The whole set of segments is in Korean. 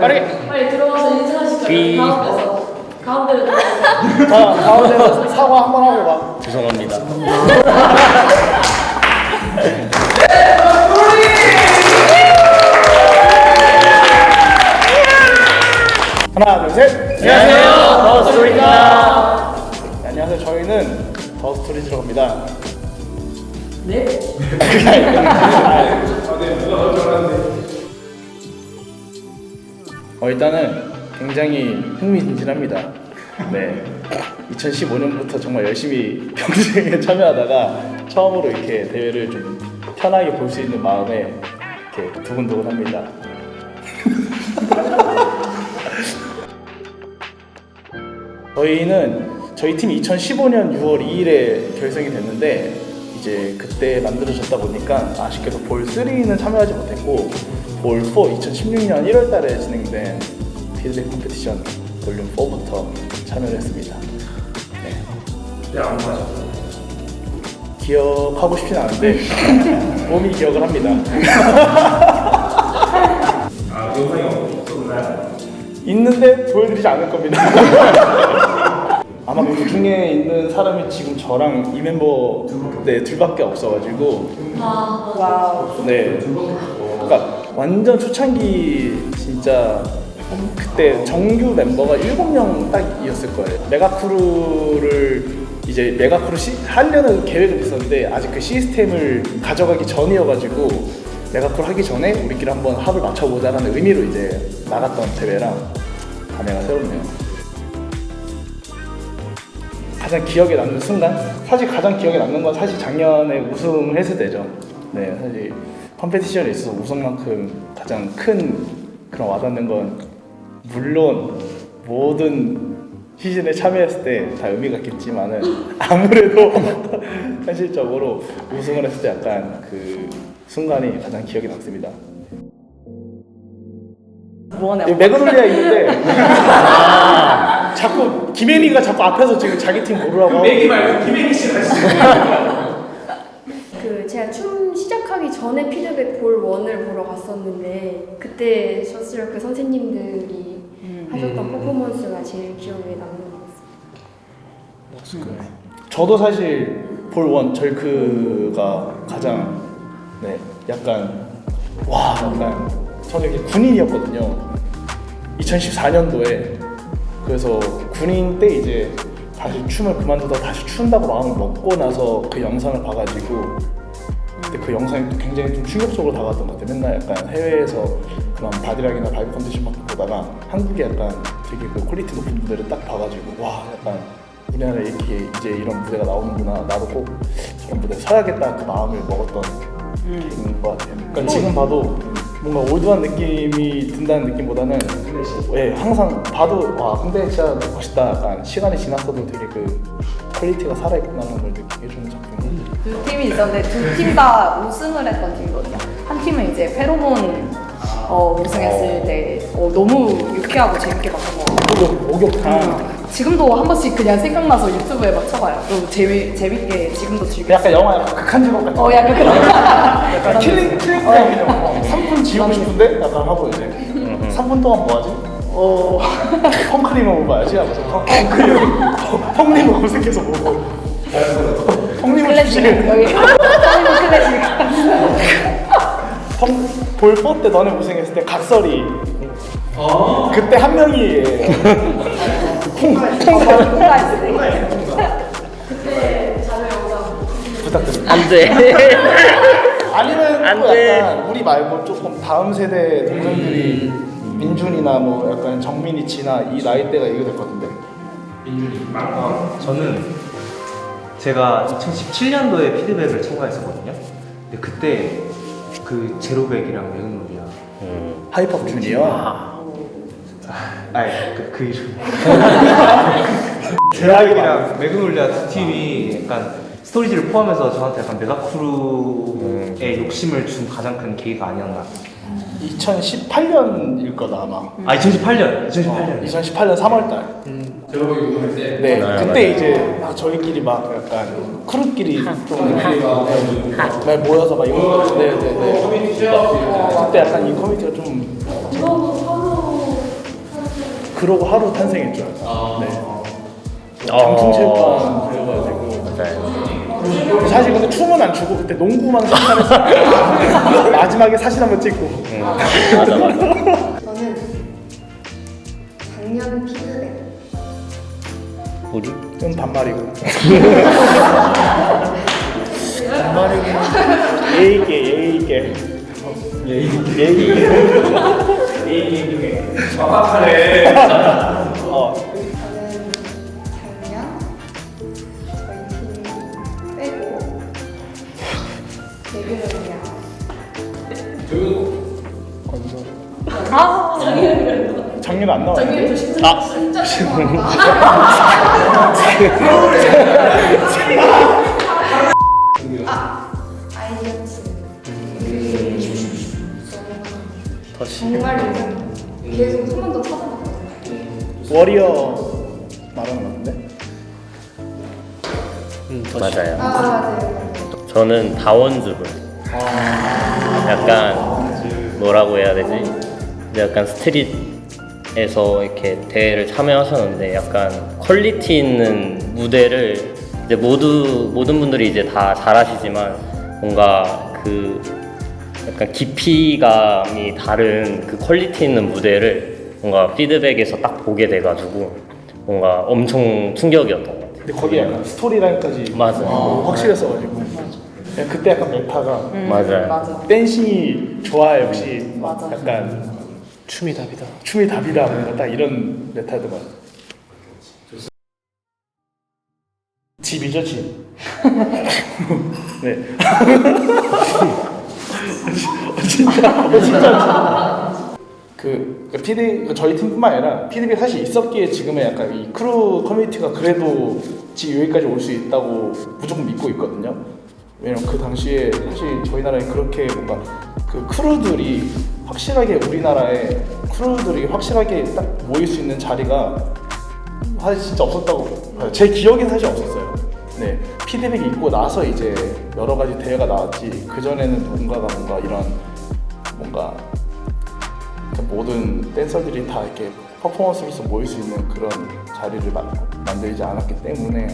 빠르게. 빨리 들어와서 인사하시죠. 비. 가운데서. 가운데로. 자, 가운데서 사과 한 번 하고 가. 죄송합니다. 하나, 둘, 셋. 안녕하세요. 더스토리입니다. 네, 안녕하세요. 저희는 더 스토리즈라고 합니다. 네. 어, 일단은 굉장히 흥미진진합니다. 네. 2015년부터 정말 열심히 경쟁에 참여하다가 처음으로 이렇게 대회를 좀 편하게 볼 수 있는 마음에 이렇게 두근두근합니다. 저희는 저희 팀이 2015년 6월 2일에 결성이 됐는데 이제 그때 만들어졌다 보니까 아쉽게도 볼 3는 참여하지 못했고 볼4 2016년 1월 달에 진행된 피드백 컴페티션 볼륨 4부터 참여를 했습니다. 네. 말 하셨어요? 기억하고 싶진 않은데 몸이 기억을 합니다. 아, 그 영상이 없었나요? 있는데 보여드리지 않을 겁니다. 아마 그 중에 있는 사람이 지금 저랑 이 멤버 네 둘밖에 없어가지고 아, 와우. 네. 완전 초창기 진짜 그때 정규 멤버가 7명 딱이었을 거예요. 메가크루를 이제 메가크루 시, 하려는 계획은 있었는데 아직 그 시스템을 가져가기 전이어가지고 메가크루 하기 전에 우리끼리 한번 합을 맞춰보자라는 의미로 이제 나갔던 대회랑 감회가 새롭네요. 가장 기억에 남는 순간? 사실 가장 기억에 남는 건 사실 작년에 우승을 했을 때죠. 네, 사실 컴페티션에 있어서 우승만큼 가장 큰 그런 와닿는 건 물론 모든 시즌에 참여했을 때 다 의미가 있겠지만은 아무래도 현실적으로 우승을 했을 때 약간 그 순간이 가장 기억에 남습니다. 뭐하냐? 여기 매그놀리아 있는데 아, 자꾸 김혜리가 자꾸 앞에서 지금 자기 팀 고르라고 하고 매기 말고 김혜기 씨가 있어요. 그 제가 춤 전에 피드백 볼 원을 보러 갔었는데 그때 셔츠를 그 선생님들이 하셨던 퍼포먼스가 제일 기억에 남는 것 같습니다. 저도 사실 볼원 절크가 가장 네 약간 와 약간 저는 이게 군인이었거든요. 2014년도에. 그래서 군인 때 이제 다시 춤을 그만두다 다시 춘다고 마음을 먹고 나서 그 영상을 봐가지고 근데 그 영상이 또 굉장히 좀 충격적으로 다가왔던 것 같아요. 맨날 약간 해외에서 그런 바디락이나 바이브 컨디션만 보다가 한국에 약간 되게 그 퀄리티 높은 무대를 딱 봐가지고 와 약간 우리나라에 이렇게 이제 이런 무대가 나오는구나 나도 꼭 저런 무대에 서야겠다 그 마음을 먹었던 계기인 것 같아요. 그러니까 지금 봐도 뭔가 올드한 느낌이 든다는 느낌보다는 예 항상 봐도 와 근데 진짜 멋있다 약간 시간이 지났어도 되게 그 퀄리티가 살아있구나라는 걸 느끼게 해주는 작품이 두 팀이 있었는데 두 팀 다 우승을 했던 팀이거든요. 한 팀은 이제 페로몬 어, 우승했을 때 어, 너무 유쾌하고 재밌게 봤던 것 같고 목욕 목욕탕 지금도 한 번씩 그냥 생각나서 유튜브에 막 쳐봐요. 너무 재미, 재밌게 지금도 즐겨. 약간 영화 약간 극한 직업 같은 어 약간 그런 약간 킬링 킬링 타임이죠. 3분 지우고 싶은데? 약간 하고 이제. 3분 동안 뭐 하지? 어. 펑크림을 봐야지 하면서 펑크림. 펑님을 검색해서 보고 펑님을 클래식. 여기. 클래식 클래식. 볼포 때 너네 우승했을 때 각설이. 그때 한 명이. 그때 자료 영상. 부탁드립니다. 안 돼. 아니면 안또 돼. 약간 우리 말고 조금 다음 세대 동생들이 민준이나 뭐 약간 정민이 지나 이 나이대가 얘기 될 것 같은데. 어, 저는 제가 2017년도에 피드백을 참가했었거든요. 근데 그때 그 제로백이랑 매그놀리아. 하이퍼 주니어 아니 그, 그 이름. 제로백이랑 매그놀리아 두 팀이 약간 스토리지를 포함해서 저한테 약간 메가크루의 욕심을 준 가장 큰 계기가 아니었나. 2018년일 거다 아마. 아 2018년. 2018년. 2018년 3월달 제로백이 우승할 때. 네 맞아요, 그때 맞아요. 이제 막 저희끼리 막 약간 크루끼리 좀 네, 모여서 막 이거 네 네네 커뮤니티 쉐어 그때 약간 이 커뮤니티가 좀 그러고 하루 탄생했죠. 네. 어. 장충체육관 그래가지고. 사실 근데 춤은 안 추고 그때 농구만 생각했어요. 마지막에 사진 한번 찍고. 응. 맞아 맞아. 저는 작년 피 우리? 좀 반말이고. 반말이고. 예의게 예의게. 예의게. 예의게. 예의게 중에. 막막하네. 어. 저는 작년 저희 팀 빼고 개그맨이야. 그 아. 작년 안 나와요. 작년에 저 진짜 아. 진짜 싫어한다. 아이디어 팀. 정말 요즘 계속 한 번 더 찾아봤거든요. 워리어 말하는 거 같은데? 맞아요. 아 맞아요. 저는 다원주를 약간 뭐라고 해야 되지? 약간 스트릿 에서 이렇게 대회를 참여하셨는데 약간 퀄리티 있는 무대를 이제 모두 모든 분들이 이제 다 잘하시지만 뭔가 그 약간 깊이감이 다른 그 퀄리티 있는 무대를 뭔가 피드백에서 딱 보게 돼가지고 뭔가 엄청 충격이었던 것 같아요. 근데 거기에 약간 스토리라인까지. 어, 확실했어가지고. 그때 약간 메타가 맞아요. 맞아. 댄싱이 좋아 역시 맞아. 약간 춤이 답이다. 춤이 답이다. 뭔가 딱 이런 메타드가. 집이죠 집. 네. 진짜 어, 진짜 그그 PD 그 저희 팀뿐만 아니라 PDB 사실 있었기에 지금의 약간 이 크루 커뮤니티가 그래도 지금 여기까지 올 수 있다고 무조건 믿고 있거든요. 왜냐면 그 당시에 사실 저희 나라에 그렇게 뭔가 그 크루들이 확실하게 우리나라에 크루들이 확실하게 딱 모일 수 있는 자리가 사실 진짜 없었다고 봐요. 제 기억엔 사실 없었어요. 네, 피드백이 있고 나서 이제 여러 가지 대회가 나왔지. 그 전에는 누군가가 뭔가 이런 뭔가 그 모든 댄서들이 다 이렇게 퍼포먼스로서 모일 수 있는 그런 자리를 만, 만들지 않았기 때문에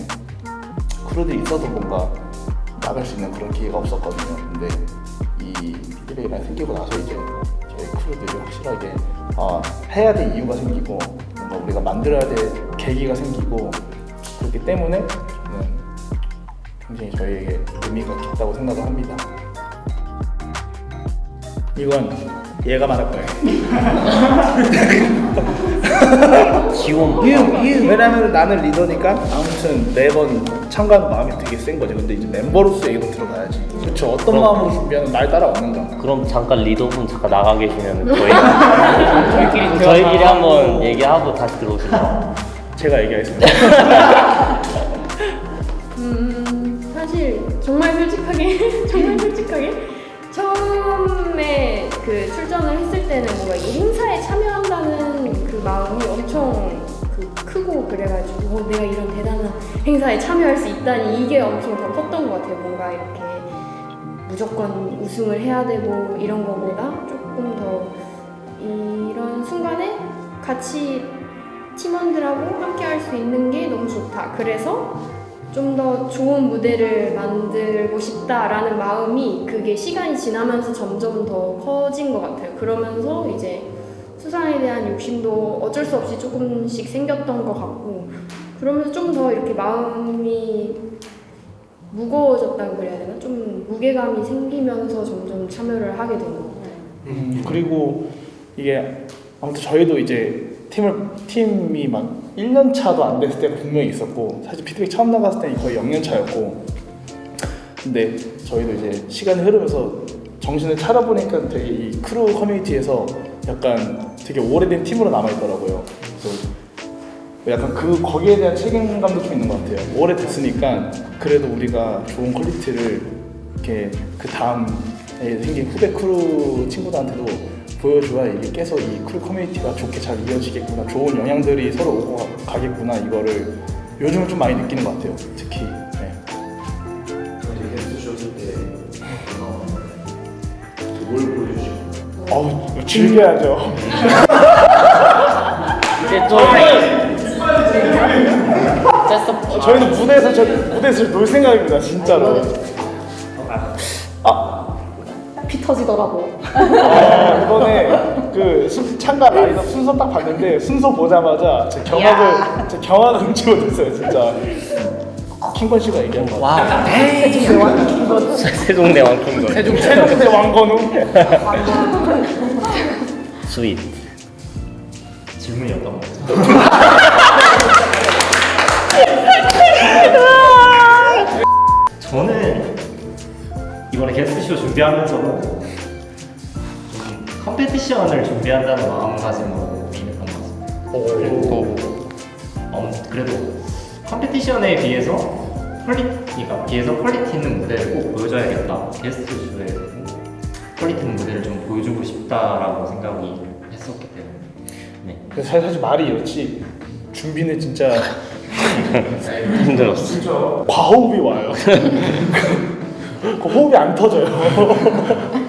크루들이 있어도 뭔가 나갈 수 있는 그런 기회가 없었거든요. 근데 이 피드백이랑 생기고 나서 이제 저희 크루들이 확실하게 아, 해야 될 이유가 생기고 뭔가 우리가 만들어야 될 계기가 생기고 그렇기 때문에 저는 굉장히 저희에게 의미가 깊다고 생각을 합니다. 이건 얘가 말할 거예요. 지원. 왜냐면 나는 리더니까 아무튼 매번 참가하는 마음이 되게 센 거지. 근데 이제 멤버로서 이거 들어가야지. 그렇죠. 어떤 마음으로 준비하는 날 따라오는가. 그럼 잠깐 리더분 잠깐 나가 계시면 저희가 저희끼리 저희끼리 한번 얘기하고 다시 들어오실까요? 제가 얘기하겠습니다. 음, 사실 정말 솔직하게 정말 솔직하게 처음에 그 출전을 했을 때는 뭔가 이 행사에 참여한다는 그 마음이 엄청 그 크고 그래가지고 어, 내가 이런 대단한 행사에 참여할 수 있다니 이게 엄청 더 컸던 것 같아요. 뭔가 이렇게 무조건 우승을 해야 되고 이런 거보다 조금 더 이런 순간에 같이 팀원들하고 함께 할 수 있는 게 너무 좋다. 그래서 좀 더 좋은 무대를 만들고 싶다라는 마음이 그게 시간이 지나면서 점점 더 커진 것 같아요. 그러면서 이제 수상에 대한 욕심도 어쩔 수 없이 조금씩 생겼던 것 같고 그러면서 좀 더 이렇게 마음이 무거워졌다고 그래야 되나? 좀 무게감이 생기면서 점점 참여를 하게 된것 같아요. 음, 그리고 이게 아무튼 저희도 이제 팀을 팀이 막 1년 차도 안 됐을 때가 분명히 있었고 사실 피드백 처음 나갔을 때는 거의 0년 차였고 근데 저희도 이제 시간이 흐르면서 정신을 차려보니까 되게 이 크루 커뮤니티에서 약간 되게 오래된 팀으로 남아 있더라고요. 그래서 약간 그 거기에 대한 책임감도 좀 있는 것 같아요. 오래 됐으니까 그래도 우리가 좋은 퀄리티를 이렇게 그 다음에 생긴 후배 크루 친구들한테도 보여줘야 이게 계속 이 크루 커뮤니티가 좋게 잘 이어지겠구나, 좋은 영향들이 서로 오고 가- 가겠구나 이거를 요즘은 좀 많이 느끼는 것 같아요. 특히. 네. 저희 때뭘 보여주시고 어우 즐겨야죠. 이제 좀 어, 저희는 무대에서 저 무대에서 놀 생각입니다 진짜로. 피 터지더라고. 아, 이번에 그 순- 참가 라인업 순서 딱 봤는데 순서 보자마자 제 경악을 제 경악을 금치 못했어요 진짜. 킹권 씨가 얘기한 거. 와우. 세종대 왕 킹거 세종 세종대 왕건우. 스윗 질문이 어떤 거죠? 저는 이번에 게스트쇼 준비하면서도 좀 컴페티션을 준비한다는 마음가짐으로 임했던 것 같습니다. 그래도, 어, 그래도 컴페티션에 비해서 퀄리, 그러니까 비해서 퀄리티 있는 무대를 꼭 보여줘야겠다. 게스트쇼에서도 퀄리티 있는 무대를 좀 보여주고 싶다라고 생각이 했었기 때문에 네. 그래서 사실, 사실 말이 이렇지 준비는 진짜 힘들었어 과호흡이 와요. 그 호흡이 안 터져요.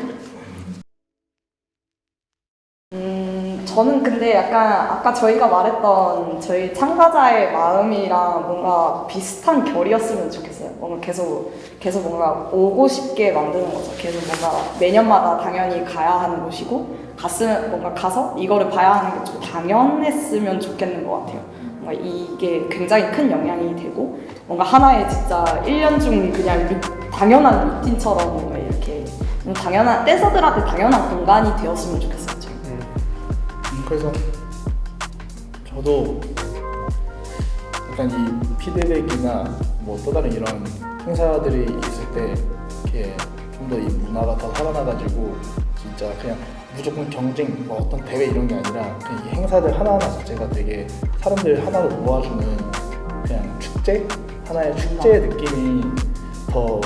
저는 근데 약간 아까 저희가 말했던 저희 참가자의 마음이랑 뭔가 비슷한 결이었으면 좋겠어요. 뭔가 계속 계속 뭔가 오고 싶게 만드는 거죠. 계속 뭔가 매년마다 당연히 가야 하는 곳이고 갔으면 뭔가 가서 이거를 봐야 하는 게 좀 당연했으면 좋겠는 것 같아요. 뭔가 이게 굉장히 큰 영향이 되고 뭔가 하나의 진짜 1년 중 그냥 루- 당연한 루틴처럼 뭔가 이렇게 좀 당연한 댄서들한테 당연한 공간이 되었으면 좋겠어요. 음, 그래서 저도 약간 이 피드백이나 뭐 또 다른 이런 행사들이 있을 때 이렇게 좀 더 이 문화가 더 살아나가지고 진짜 그냥 무조건 경쟁 뭐 어떤 대회 이런 게 아니라 그냥 이 행사들 하나하나 자체가 되게 사람들 하나로 모아주는 그냥 축제? 하나의 축제의 느낌이 더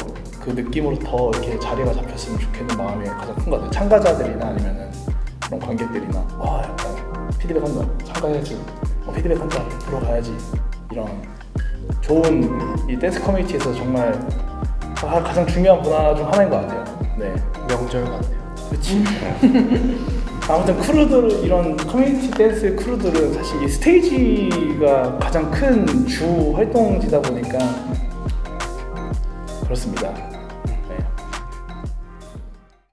그 느낌으로 더 이렇게 자리가 잡혔으면 좋겠는 마음이 가장 큰 것 같아요. 참가자들이나 아니면은 그런 관객들이나. 와 피드백 한다 참가해야지 어, 피드백 한다 들어가야지 이런 좋은 이 댄스 커뮤니티에서 정말 가- 가장 중요한 문화 중 하나인 것 같아요. 네. 명절 같아요. 그렇지. 아무튼 크루들 이런 커뮤니티 댄스 크루들은 사실 이 스테이지가 가장 큰 주 활동지다 보니까 그렇습니다.